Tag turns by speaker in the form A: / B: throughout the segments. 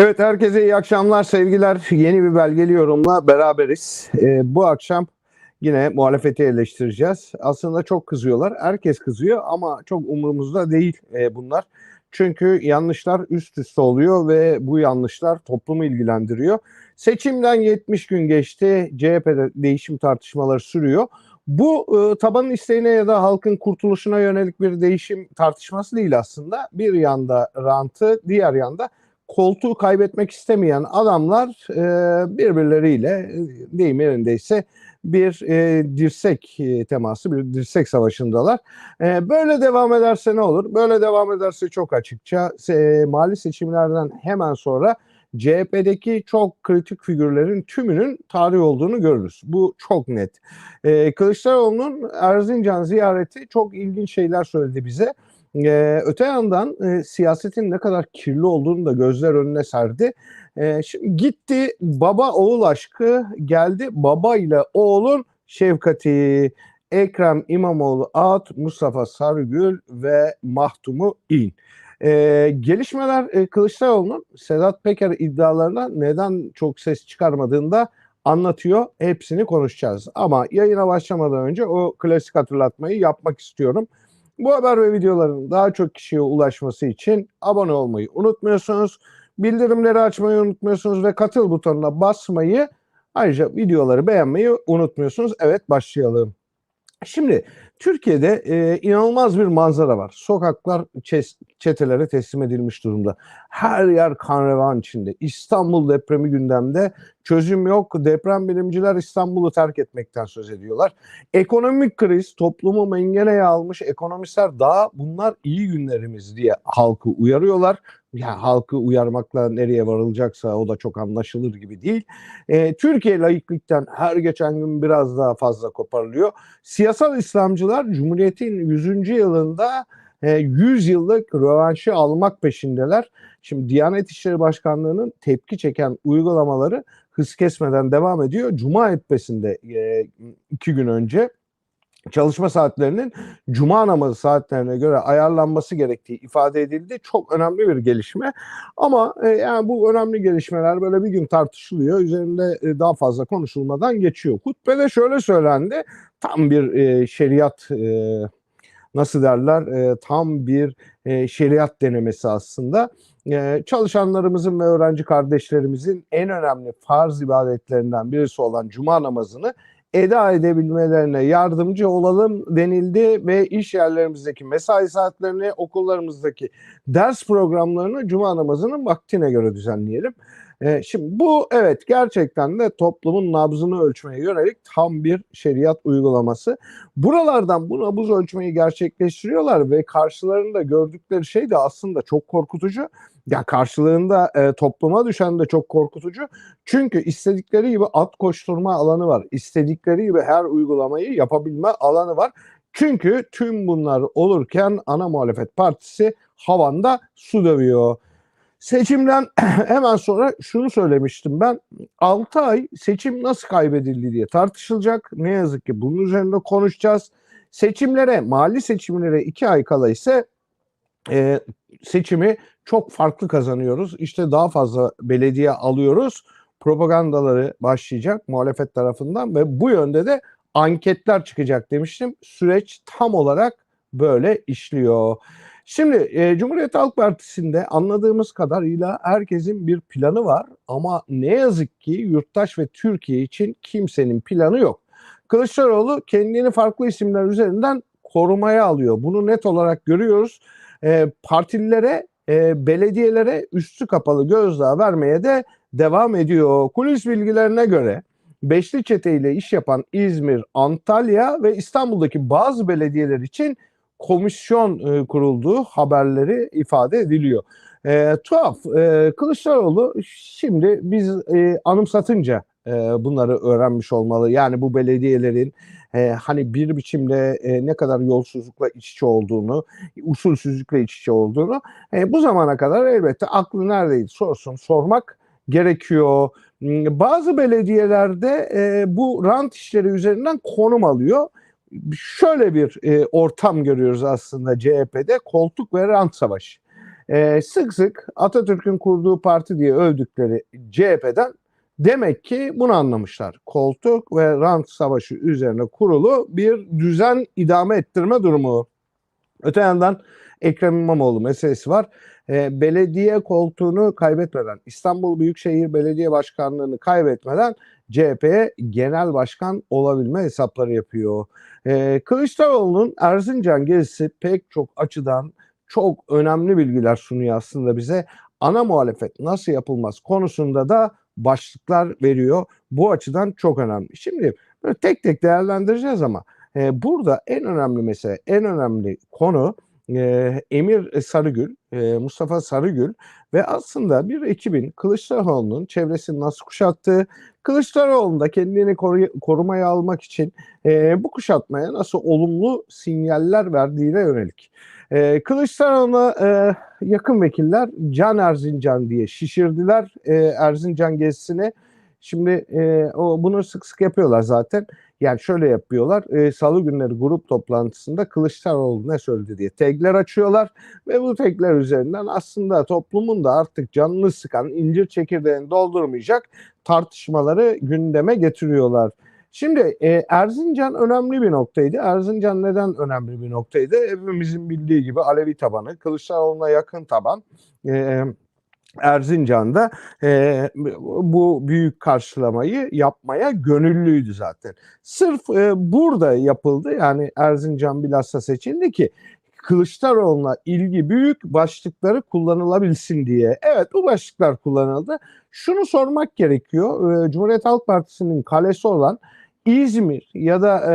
A: Evet herkese iyi akşamlar sevgiler. Yeni bir belgeli yorumla beraberiz. Ee, bu akşam yine muhalefeti eleştireceğiz. Aslında çok kızıyorlar. Herkes kızıyor ama çok umurumuzda değil e, bunlar. Çünkü yanlışlar üst üste oluyor ve bu yanlışlar toplumu ilgilendiriyor. Seçimden 70 gün geçti. CHP'de değişim tartışmaları sürüyor. Bu e, tabanın isteğine ya da halkın kurtuluşuna yönelik bir değişim tartışması değil aslında. Bir yanda rantı, diğer yanda koltuğu kaybetmek istemeyen adamlar e, birbirleriyle e, deyim yerindeyse bir e, dirsek e, teması, bir dirsek savaşındalar. E, böyle devam ederse ne olur? Böyle devam ederse çok açıkça e, mali seçimlerden hemen sonra CHP'deki çok kritik figürlerin tümünün tarih olduğunu görürüz. Bu çok net. E, Kılıçdaroğlu'nun Erzincan ziyareti çok ilginç şeyler söyledi bize. Ee, öte yandan e, siyasetin ne kadar kirli olduğunu da gözler önüne serdi. E, şimdi gitti baba oğul aşkı geldi baba ile oğulun şefkati. Ekrem İmamoğlu Ağat, Mustafa Sarıgül ve Mahtumu İn. E, gelişmeler e, Kılıçdaroğlu'nun Sedat Peker iddialarına neden çok ses çıkarmadığını da anlatıyor. Hepsini konuşacağız. Ama yayına başlamadan önce o klasik hatırlatmayı yapmak istiyorum. Bu haber ve videoların daha çok kişiye ulaşması için abone olmayı unutmuyorsunuz. Bildirimleri açmayı unutmuyorsunuz ve katıl butonuna basmayı ayrıca videoları beğenmeyi unutmuyorsunuz. Evet başlayalım. Şimdi Türkiye'de e, inanılmaz bir manzara var. Sokaklar çetelere teslim edilmiş durumda. Her yer kan revan içinde. İstanbul depremi gündemde. Çözüm yok. Deprem bilimciler İstanbul'u terk etmekten söz ediyorlar. Ekonomik kriz toplumu mengeneye almış. Ekonomistler daha bunlar iyi günlerimiz diye halkı uyarıyorlar. Ya halkı uyarmakla nereye varılacaksa o da çok anlaşılır gibi değil. E, Türkiye laiklikten her geçen gün biraz daha fazla koparılıyor. Siyasal İslamcılar Cumhuriyet'in 100. yılında e, 100 yıllık rövanşı almak peşindeler. Şimdi Diyanet İşleri Başkanlığı'nın tepki çeken uygulamaları hız kesmeden devam ediyor. Cuma etmesinde e, iki gün önce çalışma saatlerinin cuma namazı saatlerine göre ayarlanması gerektiği ifade edildi. Çok önemli bir gelişme. Ama e, yani bu önemli gelişmeler böyle bir gün tartışılıyor. Üzerinde e, daha fazla konuşulmadan geçiyor. Hutbede şöyle söylendi. Tam bir e, şeriat nasıl derler? E, tam bir e, şeriat denemesi aslında. E, çalışanlarımızın ve öğrenci kardeşlerimizin en önemli farz ibadetlerinden birisi olan cuma namazını eda edebilmelerine yardımcı olalım denildi ve iş yerlerimizdeki mesai saatlerini, okullarımızdaki ders programlarını cuma namazının vaktine göre düzenleyelim. Ee, şimdi bu evet gerçekten de toplumun nabzını ölçmeye yönelik tam bir şeriat uygulaması. Buralardan bu nabız ölçmeyi gerçekleştiriyorlar ve karşılarında gördükleri şey de aslında çok korkutucu. Ya karşılığında e, topluma düşen de çok korkutucu. Çünkü istedikleri gibi at koşturma alanı var. İstedikleri gibi her uygulamayı yapabilme alanı var. Çünkü tüm bunlar olurken ana muhalefet partisi havanda su dövüyor. Seçimden hemen sonra şunu söylemiştim ben. 6 ay seçim nasıl kaybedildi diye tartışılacak. Ne yazık ki bunun üzerinde konuşacağız. Seçimlere, mali seçimlere 2 ay kala ise e, seçimi çok farklı kazanıyoruz. İşte daha fazla belediye alıyoruz. Propagandaları başlayacak muhalefet tarafından ve bu yönde de anketler çıkacak demiştim. Süreç tam olarak böyle işliyor. Şimdi e, Cumhuriyet Halk Partisi'nde anladığımız kadarıyla herkesin bir planı var ama ne yazık ki yurttaş ve Türkiye için kimsenin planı yok. Kılıçdaroğlu kendini farklı isimler üzerinden korumaya alıyor. Bunu net olarak görüyoruz. E, partililere, e, belediyelere üstü kapalı gözdağı vermeye de devam ediyor. Kulis bilgilerine göre Beşli Çete ile iş yapan İzmir, Antalya ve İstanbul'daki bazı belediyeler için komisyon e, kurulduğu haberleri ifade ediliyor. E, tuhaf. E, Kılıçdaroğlu şimdi biz e, anımsatınca e, bunları öğrenmiş olmalı. Yani bu belediyelerin e, hani bir biçimde e, ne kadar yolsuzlukla iç içe olduğunu, usulsüzlükle iç içe olduğunu e, bu zamana kadar elbette aklı neredeydi sorsun sormak gerekiyor. Bazı belediyelerde e, bu rant işleri üzerinden konum alıyor şöyle bir e, ortam görüyoruz aslında CHP'de koltuk ve rant savaşı. e, sık sık Atatürk'ün kurduğu parti diye övdükleri CHP'den demek ki bunu anlamışlar. Koltuk ve rant savaşı üzerine kurulu bir düzen idame ettirme durumu. Öte yandan Ekrem İmamoğlu meselesi var. E, belediye koltuğunu kaybetmeden, İstanbul Büyükşehir Belediye Başkanlığı'nı kaybetmeden CHP'ye genel başkan olabilme hesapları yapıyor. E, Kılıçdaroğlu'nun Erzincan gezisi pek çok açıdan çok önemli bilgiler sunuyor aslında bize. Ana muhalefet nasıl yapılmaz konusunda da başlıklar veriyor. Bu açıdan çok önemli. Şimdi böyle tek tek değerlendireceğiz ama e, burada en önemli mesele, en önemli konu e, Emir Sarıgül, e, Mustafa Sarıgül ve aslında bir ekibin Kılıçdaroğlu'nun çevresini nasıl kuşattığı, Kılıçdaroğlu'nda kendini koru- korumaya almak için e, bu kuşatmaya nasıl olumlu sinyaller verdiğine yönelik. E, Kılıçdaroğlu'na yakın vekiller Can Erzincan diye şişirdiler Erzincan gezisini. Şimdi o bunu sık sık yapıyorlar zaten. Yani şöyle yapıyorlar. E, Salı günleri grup toplantısında Kılıçdaroğlu ne söyledi diye tagler açıyorlar ve bu tagler üzerinden aslında toplumun da artık canını sıkan incir çekirdeğini doldurmayacak tartışmaları gündeme getiriyorlar. Şimdi e, Erzincan önemli bir noktaydı. Erzincan neden önemli bir noktaydı? Hepimizin bildiği gibi Alevi tabanı, Kılıçdaroğlu'na yakın taban. E, Erzincan'da e, bu büyük karşılamayı yapmaya gönüllüydü zaten. Sırf e, burada yapıldı yani Erzincan bilhassa seçildi ki Kılıçdaroğlu'na ilgi büyük başlıkları kullanılabilsin diye. Evet bu başlıklar kullanıldı. Şunu sormak gerekiyor. E, Cumhuriyet Halk Partisi'nin kalesi olan İzmir ya da e,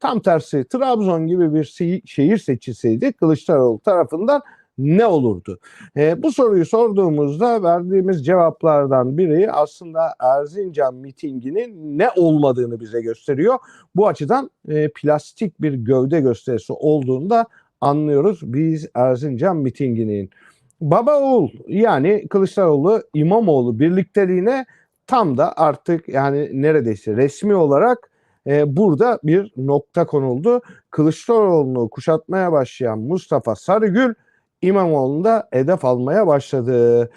A: tam tersi Trabzon gibi bir şehir seçilseydi Kılıçdaroğlu tarafından ne olurdu? E, bu soruyu sorduğumuzda verdiğimiz cevaplardan biri aslında Erzincan mitinginin ne olmadığını bize gösteriyor. Bu açıdan e, plastik bir gövde gösterisi olduğunda anlıyoruz biz Erzincan mitinginin. Baba oğul yani Kılıçdaroğlu İmamoğlu birlikteliğine tam da artık yani neredeyse resmi olarak e, burada bir nokta konuldu. Kılıçdaroğlu'nu kuşatmaya başlayan Mustafa Sarıgül İmamoğlu'nda hedef almaya başladı.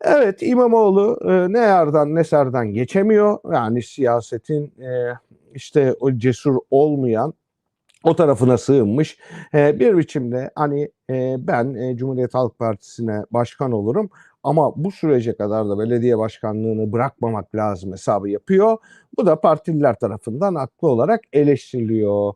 A: Evet İmamoğlu e, ne yardan ne serden geçemiyor. Yani siyasetin e, işte o cesur olmayan o tarafına sığınmış. E, bir biçimde hani e, ben e, Cumhuriyet Halk Partisi'ne başkan olurum ama bu sürece kadar da belediye başkanlığını bırakmamak lazım hesabı yapıyor. Bu da partililer tarafından haklı olarak eleştiriliyor.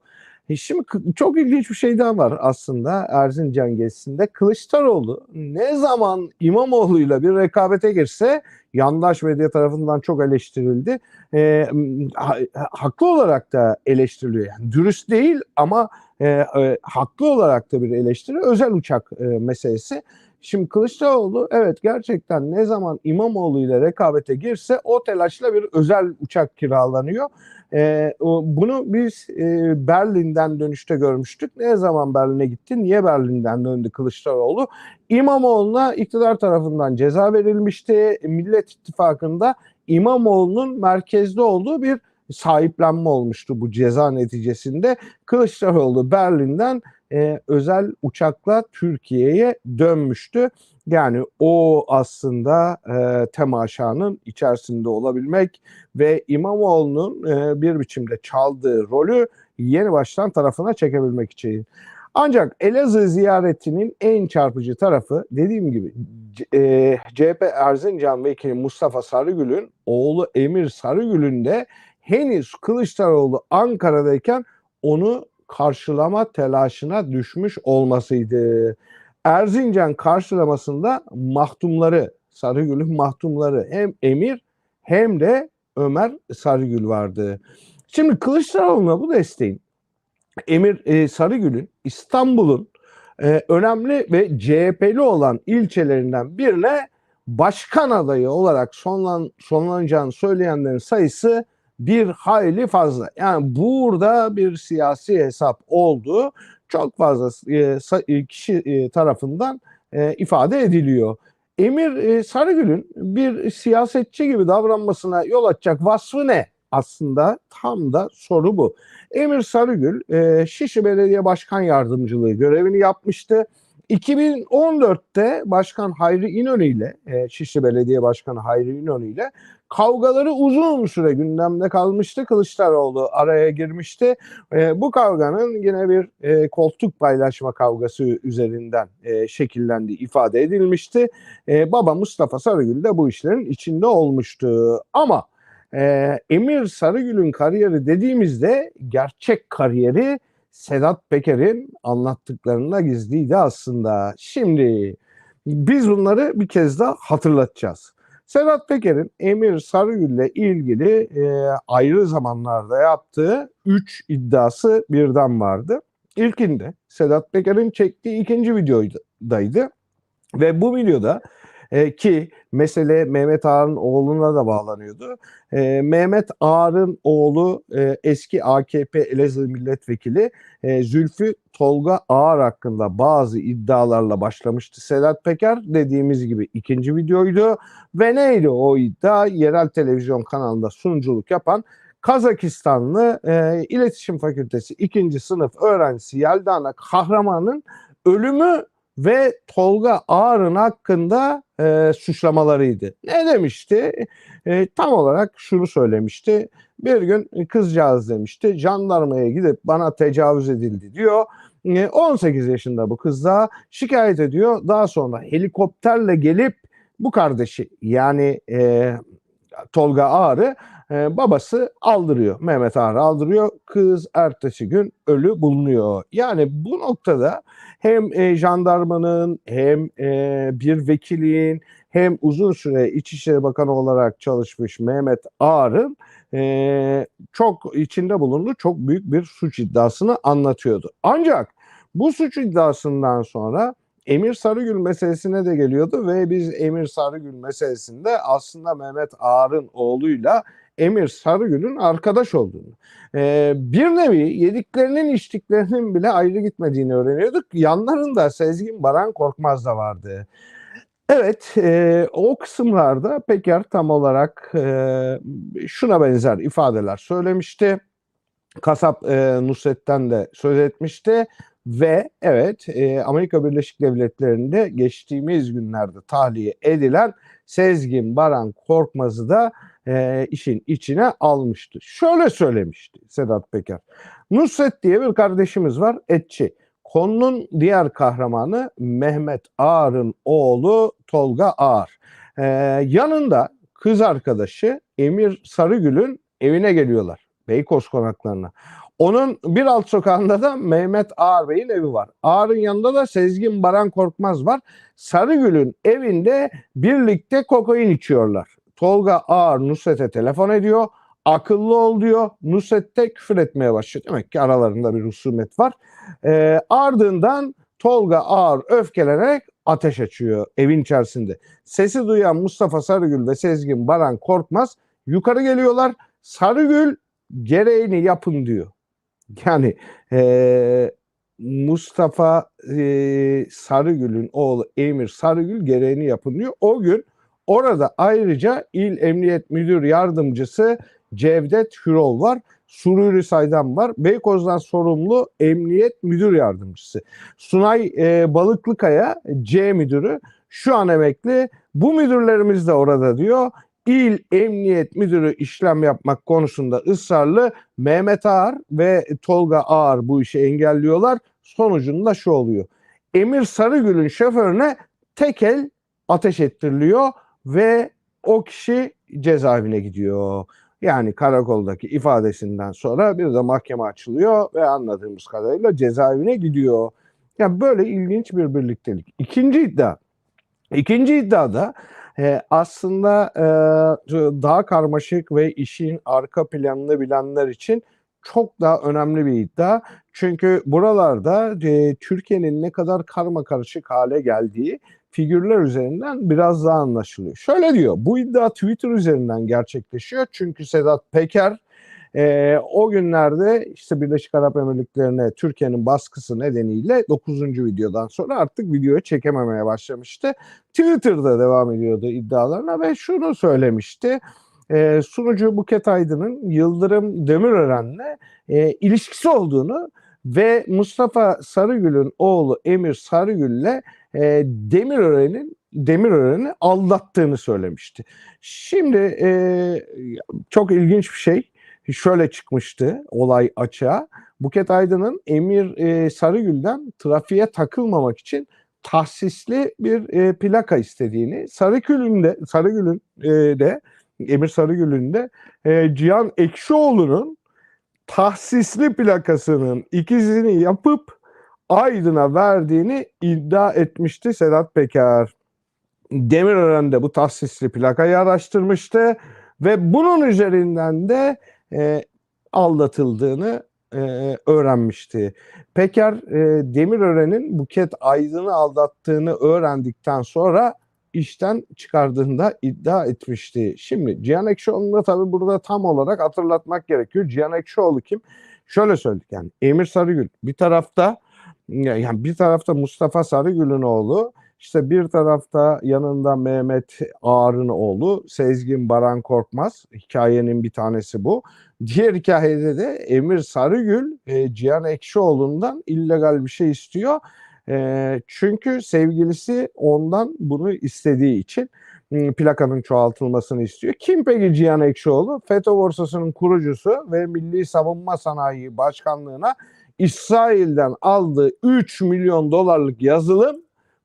A: E Şimdi çok ilginç bir şey daha var aslında Erzincan gezisinde. Kılıçdaroğlu ne zaman İmamoğlu'yla bir rekabete girse yandaş medya tarafından çok eleştirildi. E, ha- haklı olarak da eleştiriliyor. Yani dürüst değil ama e, e, haklı olarak da bir eleştiri. Özel uçak e, meselesi. Şimdi Kılıçdaroğlu evet gerçekten ne zaman İmamoğlu ile rekabete girse o telaşla bir özel uçak kiralanıyor. Ee, bunu biz e, Berlin'den dönüşte görmüştük. Ne zaman Berlin'e gitti? Niye Berlin'den döndü Kılıçdaroğlu? İmamoğlu'na iktidar tarafından ceza verilmişti. Millet İttifakı'nda İmamoğlu'nun merkezde olduğu bir sahiplenme olmuştu bu ceza neticesinde. Kılıçdaroğlu Berlin'den e, özel uçakla Türkiye'ye dönmüştü. Yani o aslında e, temaşanın içerisinde olabilmek ve İmamoğlu'nun e, bir biçimde çaldığı rolü yeni baştan tarafına çekebilmek için. Ancak Elazığ ziyaretinin en çarpıcı tarafı dediğim gibi e, CHP Erzincan Vekili Mustafa Sarıgül'ün oğlu Emir Sarıgül'ün de henüz Kılıçdaroğlu Ankara'dayken onu karşılama telaşına düşmüş olmasıydı. Erzincan karşılamasında mahtumları, Sarıgül'ün mahtumları hem Emir hem de Ömer Sarıgül vardı. Şimdi Kılıçdaroğlu'na bu desteğin Emir e, Sarıgül'ün İstanbul'un e, önemli ve CHP'li olan ilçelerinden birine başkan adayı olarak sonlan, sonlanacağını söyleyenlerin sayısı bir hayli fazla. Yani burada bir siyasi hesap oldu. Çok fazla e, e, kişi e, tarafından ifade ediliyor. Emir Sarıgül'ün bir siyasetçi gibi davranmasına yol açacak vasfı ne? Aslında tam da soru bu. Emir Sarıgül Şişli Belediye Başkan Yardımcılığı görevini yapmıştı. 2014'te Başkan Hayri İnönü ile Şişli Belediye Başkanı Hayri İnönü ile kavgaları uzun süre gündemde kalmıştı. Kılıçdaroğlu araya girmişti. E, bu kavganın yine bir e, koltuk paylaşma kavgası üzerinden e, şekillendiği ifade edilmişti. E, baba Mustafa Sarıgül de bu işlerin içinde olmuştu. Ama e, Emir Sarıgül'ün kariyeri dediğimizde gerçek kariyeri Sedat Peker'in anlattıklarına gizliydi aslında. Şimdi biz bunları bir kez daha hatırlatacağız. Sedat Peker'in Emir Sarıgül'le ilgili e, ayrı zamanlarda yaptığı 3 iddiası birden vardı. İlkinde Sedat Peker'in çektiği ikinci videodaydı. Ve bu videoda e, ki mesele Mehmet Ağar'ın oğluna da bağlanıyordu. E, Mehmet Ağar'ın oğlu e, eski AKP Elazığ Milletvekili e, Zülfü Tolga Ağar hakkında bazı iddialarla başlamıştı Sedat Peker. Dediğimiz gibi ikinci videoydu. Ve neydi o iddia? Yerel televizyon kanalında sunuculuk yapan Kazakistanlı e, İletişim Fakültesi ikinci sınıf öğrencisi Yeldana Kahraman'ın ölümü ve Tolga Ağar'ın hakkında e, suçlamalarıydı. Ne demişti? E, tam olarak şunu söylemişti. Bir gün kızcağız demişti jandarmaya gidip bana tecavüz edildi diyor. E, 18 yaşında bu kız da şikayet ediyor. Daha sonra helikopterle gelip bu kardeşi yani e, Tolga Ağar'ı e, babası aldırıyor. Mehmet Ağar aldırıyor. Kız ertesi gün ölü bulunuyor. Yani bu noktada hem e, jandarmanın hem e, bir vekilin hem uzun süre İçişleri Bakanı olarak çalışmış Mehmet Ağar'ın e, çok içinde bulunduğu çok büyük bir suç iddiasını anlatıyordu. Ancak bu suç iddiasından sonra Emir Sarıgül meselesine de geliyordu ve biz Emir Sarıgül meselesinde aslında Mehmet Ağar'ın oğluyla Emir Sarıgül'ün arkadaş olduğunu, e, bir nevi yediklerinin içtiklerinin bile ayrı gitmediğini öğreniyorduk. Yanlarında Sezgin Baran Korkmaz da vardı. Evet, e, o kısımlarda Peker tam olarak e, şuna benzer ifadeler söylemişti. Kasap e, Nusret'ten de söz etmişti ve evet e, Amerika Birleşik Devletleri'nde geçtiğimiz günlerde tahliye edilen Sezgin Baran Korkmaz'ı da e, işin içine almıştı. Şöyle söylemişti Sedat Peker. Nusret diye bir kardeşimiz var etçi. Konunun diğer kahramanı Mehmet Ağar'ın oğlu Tolga Ağar. E, yanında kız arkadaşı Emir Sarıgül'ün evine geliyorlar. Beykoz konaklarına. Onun bir alt sokağında da Mehmet Ağar Bey'in evi var. Ağar'ın yanında da Sezgin Baran Korkmaz var. Sarıgül'ün evinde birlikte kokain içiyorlar. Tolga Ağar Nusret'e telefon ediyor. Akıllı ol diyor. Nusret de küfür etmeye başlıyor. Demek ki aralarında bir husumet var. E, ardından Tolga Ağar öfkelenerek ateş açıyor evin içerisinde. Sesi duyan Mustafa Sarıgül ve Sezgin Baran Korkmaz yukarı geliyorlar. Sarıgül gereğini yapın diyor. Yani e, Mustafa e, Sarıgül'ün oğlu Emir Sarıgül gereğini yapın diyor. O gün orada ayrıca İl Emniyet Müdür Yardımcısı Cevdet Hürol var. Sururi Saydam var. Beykoz'dan sorumlu Emniyet Müdür Yardımcısı. Sunay e, Balıklıkaya C Müdürü şu an emekli. Bu müdürlerimiz de orada diyor. İl Emniyet Müdürü işlem yapmak konusunda ısrarlı Mehmet Ağar ve Tolga Ağar bu işi engelliyorlar. Sonucunda şu oluyor. Emir Sarıgül'ün şoförüne tekel ateş ettiriliyor ve o kişi cezaevine gidiyor. Yani karakoldaki ifadesinden sonra bir de mahkeme açılıyor ve anladığımız kadarıyla cezaevine gidiyor. Yani böyle ilginç bir birliktelik. İkinci iddia. İkinci iddiada e, aslında e, daha karmaşık ve işin arka planını bilenler için çok daha önemli bir iddia. Çünkü buralarda e, Türkiye'nin ne kadar karma karışık hale geldiği figürler üzerinden biraz daha anlaşılıyor. Şöyle diyor, bu iddia Twitter üzerinden gerçekleşiyor. Çünkü Sedat Peker e, o günlerde işte Birleşik Arap Emirlikleri'ne Türkiye'nin baskısı nedeniyle 9. videodan sonra artık videoyu çekememeye başlamıştı. Twitter'da devam ediyordu iddialarına ve şunu söylemişti. E, sunucu Buket Aydın'ın Yıldırım Demirören'le e, ilişkisi olduğunu ve Mustafa Sarıgül'ün oğlu Emir Sarıgül'le e, Demirören'in Demirören'i aldattığını söylemişti. Şimdi e, çok ilginç bir şey. Şöyle çıkmıştı olay açığa. Buket Aydın'ın Emir e, Sarıgül'den trafiğe takılmamak için tahsisli bir e, plaka istediğini, Sarıgül'ün de Sarıgül'ün e, de Emir Sarıgül'ün de e, Cihan Ekşioğlu'nun tahsisli plakasının ikisini yapıp Aydın'a verdiğini iddia etmişti Sedat Peker. Demirören de bu tahsisli plakayı araştırmıştı ve bunun üzerinden de e, aldatıldığını e, öğrenmişti. Peker e, Demirören'in Buket Aydın'ı aldattığını öğrendikten sonra işten çıkardığında iddia etmişti. Şimdi Cihan Ekşioğlu'nu da tabii burada tam olarak hatırlatmak gerekiyor. Cihan Ekşioğlu kim? Şöyle söyledik yani Emir Sarıgül bir tarafta yani bir tarafta Mustafa Sarıgül'ün oğlu işte bir tarafta yanında Mehmet Ağar'ın oğlu Sezgin Baran Korkmaz. Hikayenin bir tanesi bu. Diğer hikayede de Emir Sarıgül e, Cihan Ekşioğlu'ndan illegal bir şey istiyor. E, çünkü sevgilisi ondan bunu istediği için plakanın çoğaltılmasını istiyor. Kim peki Cihan Ekşioğlu? FETÖ borsasının kurucusu ve Milli Savunma Sanayi Başkanlığı'na İsrail'den aldığı 3 milyon dolarlık yazılım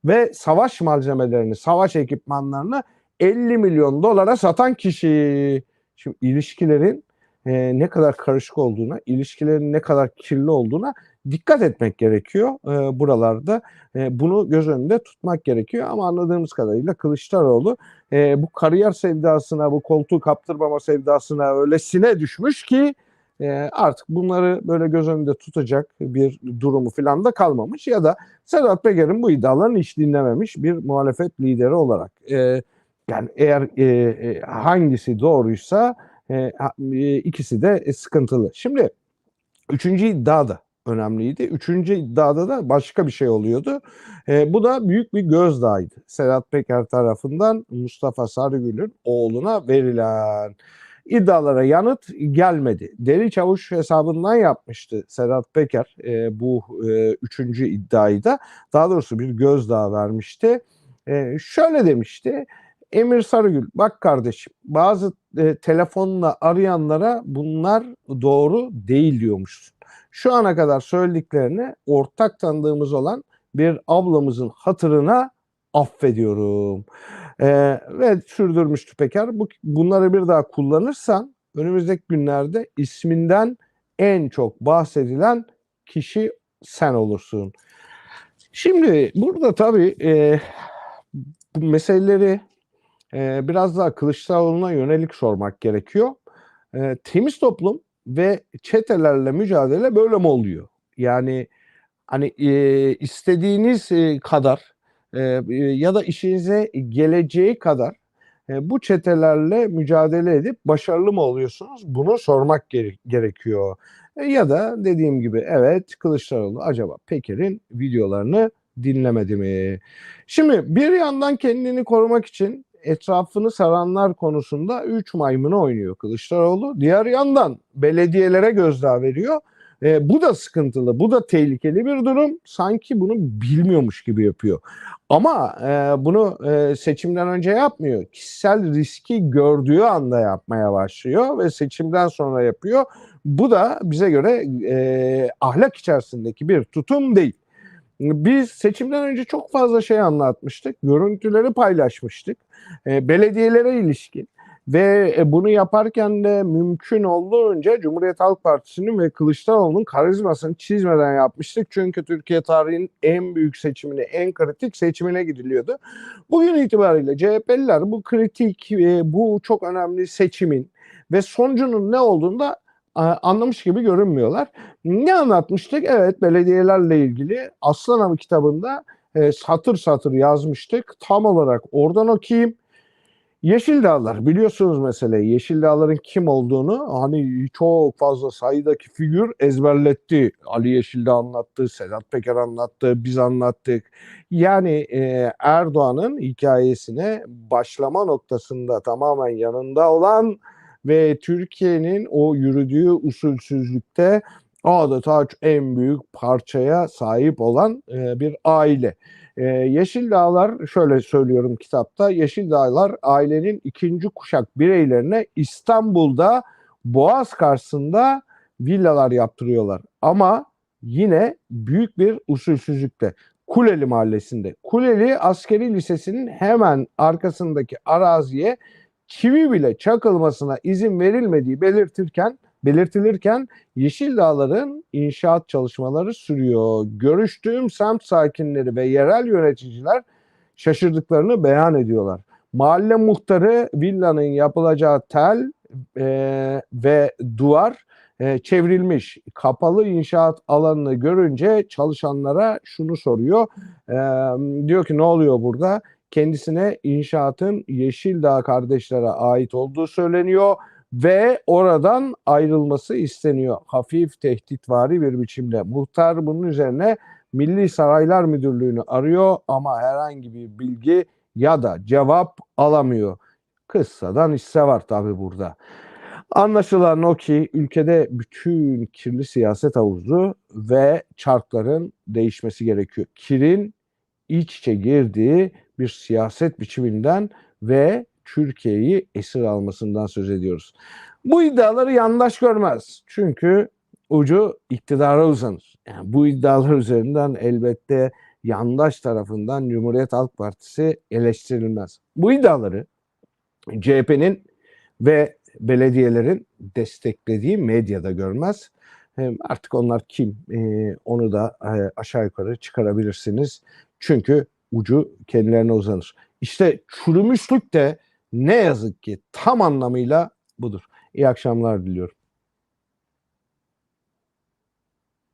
A: ve savaş malzemelerini, savaş ekipmanlarını 50 milyon dolara satan kişi. Şimdi ilişkilerin e, ne kadar karışık olduğuna, ilişkilerin ne kadar kirli olduğuna dikkat etmek gerekiyor e, buralarda. E, bunu göz önünde tutmak gerekiyor ama anladığımız kadarıyla Kılıçdaroğlu e, bu kariyer sevdasına, bu koltuğu kaptırmama sevdasına öylesine düşmüş ki e, artık bunları böyle göz önünde tutacak bir durumu falan da kalmamış ya da Sedat Peker'in bu iddialarını hiç dinlememiş bir muhalefet lideri olarak. E, yani eğer e, e, hangisi doğruysa e, e, ikisi de sıkıntılı. Şimdi üçüncü iddia da önemliydi. Üçüncü iddiada da başka bir şey oluyordu. E, bu da büyük bir gözdağıydı. Sedat Peker tarafından Mustafa Sarıgül'ün oğluna verilen iddialara yanıt gelmedi. Deli Çavuş hesabından yapmıştı Sedat Peker e, bu e, üçüncü iddiayı da. Daha doğrusu bir gözdağı vermişti. E, şöyle demişti. Emir Sarıgül bak kardeşim bazı e, telefonla arayanlara bunlar doğru değil diyormuşsun. Şu ana kadar söylediklerini ortak tanıdığımız olan bir ablamızın hatırına affediyorum. Ee, ve sürdürmüştü Peker. Bu, bunları bir daha kullanırsan önümüzdeki günlerde isminden en çok bahsedilen kişi sen olursun. Şimdi burada tabii e, bu meseleleri e, biraz daha Kılıçdaroğlu'na yönelik sormak gerekiyor. E, temiz toplum ve çetelerle mücadele böyle mi oluyor? Yani hani e, istediğiniz e, kadar e, ya da işinize geleceği kadar e, bu çetelerle mücadele edip başarılı mı oluyorsunuz? Bunu sormak gere- gerekiyor. E, ya da dediğim gibi evet Kılıçdaroğlu acaba Peker'in videolarını dinlemedi mi? Şimdi bir yandan kendini korumak için etrafını saranlar konusunda 3 maymunu oynuyor Kılıçdaroğlu. Diğer yandan belediyelere gözdağı veriyor. E, bu da sıkıntılı, bu da tehlikeli bir durum. Sanki bunu bilmiyormuş gibi yapıyor. Ama e, bunu e, seçimden önce yapmıyor. Kişisel riski gördüğü anda yapmaya başlıyor ve seçimden sonra yapıyor. Bu da bize göre e, ahlak içerisindeki bir tutum değil. Biz seçimden önce çok fazla şey anlatmıştık. Görüntüleri paylaşmıştık. E, belediyelere ilişkin ve e, bunu yaparken de mümkün olduğunca Cumhuriyet Halk Partisi'nin ve Kılıçdaroğlu'nun karizmasını çizmeden yapmıştık. Çünkü Türkiye tarihinin en büyük seçimine, en kritik seçimine gidiliyordu. Bugün itibariyle CHP'liler bu kritik, e, bu çok önemli seçimin ve sonucunun ne olduğunu da anlamış gibi görünmüyorlar. Ne anlatmıştık? Evet belediyelerle ilgili Aslan kitabında e, satır satır yazmıştık. Tam olarak oradan okuyayım. Yeşil Dağlar biliyorsunuz meseleyi. Yeşil Dağların kim olduğunu hani çok fazla sayıdaki figür ezberletti. Ali Yeşildağ anlattı, Sedat Peker anlattı, biz anlattık. Yani e, Erdoğan'ın hikayesine başlama noktasında tamamen yanında olan ve Türkiye'nin o yürüdüğü usulsüzlükte adeta en büyük parçaya sahip olan e, bir aile. E, Yeşil Dağlar şöyle söylüyorum kitapta. Yeşil Dağlar ailenin ikinci kuşak bireylerine İstanbul'da Boğaz karşısında villalar yaptırıyorlar. Ama yine büyük bir usulsüzlükte. Kuleli Mahallesi'nde. Kuleli Askeri Lisesi'nin hemen arkasındaki araziye çivi bile çakılmasına izin verilmediği belirtirken belirtilirken Yeşil Dağlar'ın inşaat çalışmaları sürüyor. Görüştüğüm semt sakinleri ve yerel yöneticiler şaşırdıklarını beyan ediyorlar. Mahalle muhtarı villanın yapılacağı tel e, ve duvar e, çevrilmiş. Kapalı inşaat alanını görünce çalışanlara şunu soruyor. E, diyor ki ne oluyor burada? Kendisine inşaatın Yeşildağ kardeşlere ait olduğu söyleniyor ve oradan ayrılması isteniyor. Hafif tehditvari bir biçimde. Muhtar bunun üzerine Milli Saraylar Müdürlüğü'nü arıyor ama herhangi bir bilgi ya da cevap alamıyor. Kıssadan hisse var tabi burada. Anlaşılan o ki ülkede bütün kirli siyaset havuzu ve çarkların değişmesi gerekiyor. Kirin iç içe girdiği bir siyaset biçiminden ve Türkiye'yi esir almasından söz ediyoruz. Bu iddiaları yandaş görmez. Çünkü ucu iktidara uzanır. Yani bu iddialar üzerinden elbette yandaş tarafından Cumhuriyet Halk Partisi eleştirilmez. Bu iddiaları CHP'nin ve belediyelerin desteklediği medyada görmez. Artık onlar kim Ee, onu da e, aşağı yukarı çıkarabilirsiniz. Çünkü ucu kendilerine uzanır. İşte çürümüşlük de ne yazık ki tam anlamıyla budur. İyi akşamlar diliyorum.